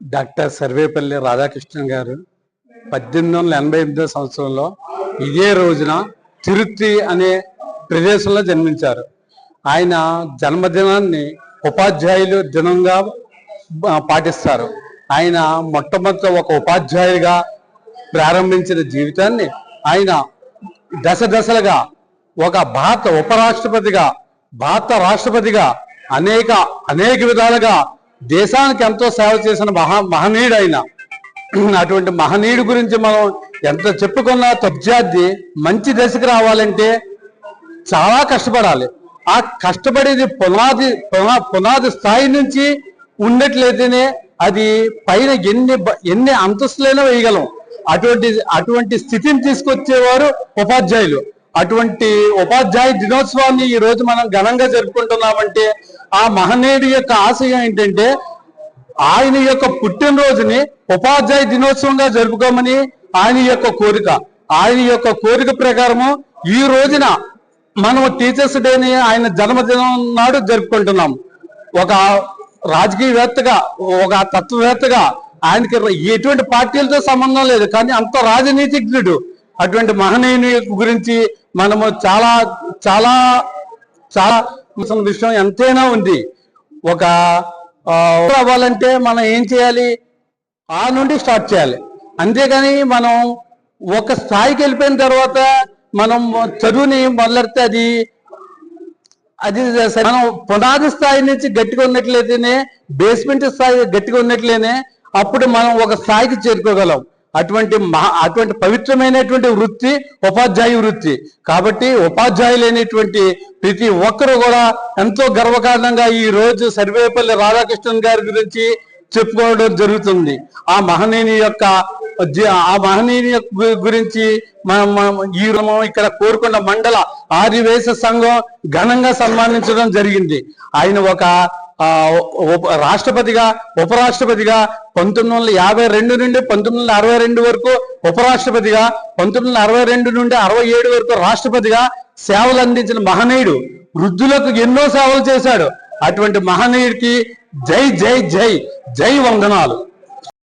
Doctor Sarvepalli Radhakrishnan గారు పద్దెనిమిది వందల ఎనభై ఎనిమిదో సంవత్సరంలో ఇదే రోజున తిరుత్తి అనే ప్రదేశంలో జన్మించారు. ఆయన జన్మదినాన్ని ఉపాధ్యాయులు దినంగా పాటిస్తారు. ఆయన మొట్టమొదటి ఒక ఉపాధ్యాయుడిగా ప్రారంభించిన జీవితాన్ని ఆయన దశ దశలుగా ఒక భారత ఉపరాష్ట్రపతిగా భారత రాష్ట్రపతిగా అనేక అనేక విధాలుగా దేశానికి ఎంతో సేవ చేసిన మహా మహనీయుడు అయినా అటువంటి మహనీయుడి గురించి మనం ఎంత చెప్పుకున్నా తబ్జార్థి మంచి దశకు రావాలంటే చాలా కష్టపడాలి. ఆ కష్టపడేది పునాది పునా- పునాది స్థాయి నుంచి ఉన్నట్లయితేనే అది పైన ఎన్ని ఎన్ని అంతస్తులైనా వేయగలం. అటువంటి అటువంటి స్థితిని తీసుకొచ్చేవారు ఉపాధ్యాయులు. అటువంటి ఉపాధ్యాయ దినోత్సవాన్ని ఈ రోజు మనం ఘనంగా జరుపుకుంటున్నామంటే ఆ మహనీయుడి యొక్క ఆశయం ఏంటంటే ఆయన యొక్క పుట్టినరోజుని ఉపాధ్యాయ దినోత్సవంగా జరుపుకోమని ఆయన యొక్క కోరిక. ఆయన యొక్క కోరిక ప్రకారము ఈ రోజున మనం టీచర్స్ డేని ఆయన జన్మదినం నాడు జరుపుకుంటున్నాం. ఒక రాజకీయవేత్తగా ఒక తత్వవేత్తగా ఆయనకి ఎటువంటి పార్టీలతో సంబంధం లేదు కానీ అంత రాజనీతిజ్ఞుడు. అటువంటి మహనీయుని గురించి మనము చాలా చాలా చాలా అవసరం విషయం ఎంతైనా ఉంది. ఒక అవ్వాలంటే మనం ఏం చేయాలి? ఆ నుండి స్టార్ట్ చేయాలి. అంతేగాని మనం ఒక స్థాయికి వెళ్ళిపోయిన తర్వాత మనం చదువుని మొదలెడితే అది అది మనం పునాది స్థాయి నుంచి గట్టిగా ఉన్నట్లయితేనే బేస్మెంట్ స్థాయి గట్టిగా ఉన్నట్లయితేనే అప్పుడు మనం ఒక స్థాయికి చేరుకోగలం. అటువంటి మహా అటువంటి పవిత్రమైనటువంటి వృత్తి ఉపాధ్యాయ వృత్తి. కాబట్టి ఉపాధ్యాయులైనటువంటి ప్రతి ఒక్కరు కూడా ఎంతో గర్వకారణంగా ఈ రోజు సర్వేపల్లి రాధాకృష్ణన్ గారి గురించి చెప్పుకోవడం జరుగుతుంది. ఆ మహనీయుని యొక్క ఆ మహనీయుని యొక్క గురించి మనం ఈ ఇక్కడ కోరుకొండ మండల ఆదివేశ సంఘం ఘనంగా సన్మానించడం జరిగింది. ఆయన ఒక రాష్ట్రపతిగా ఉపరాష్ట్రపతిగా పంతొమ్మిది వందల యాభై రెండు నుండి పంతొమ్మిది వందల అరవై రెండు వరకు ఉపరాష్ట్రపతిగా పంతొమ్మిది వందల అరవై రెండు నుండి అరవై ఏడు వరకు రాష్ట్రపతిగా సేవలు అందించిన మహనీయుడు వృద్ధులకు ఎన్నో సేవలు చేశాడు. అటువంటి మహనీయుడికి జై జై జై జై వందనాలు.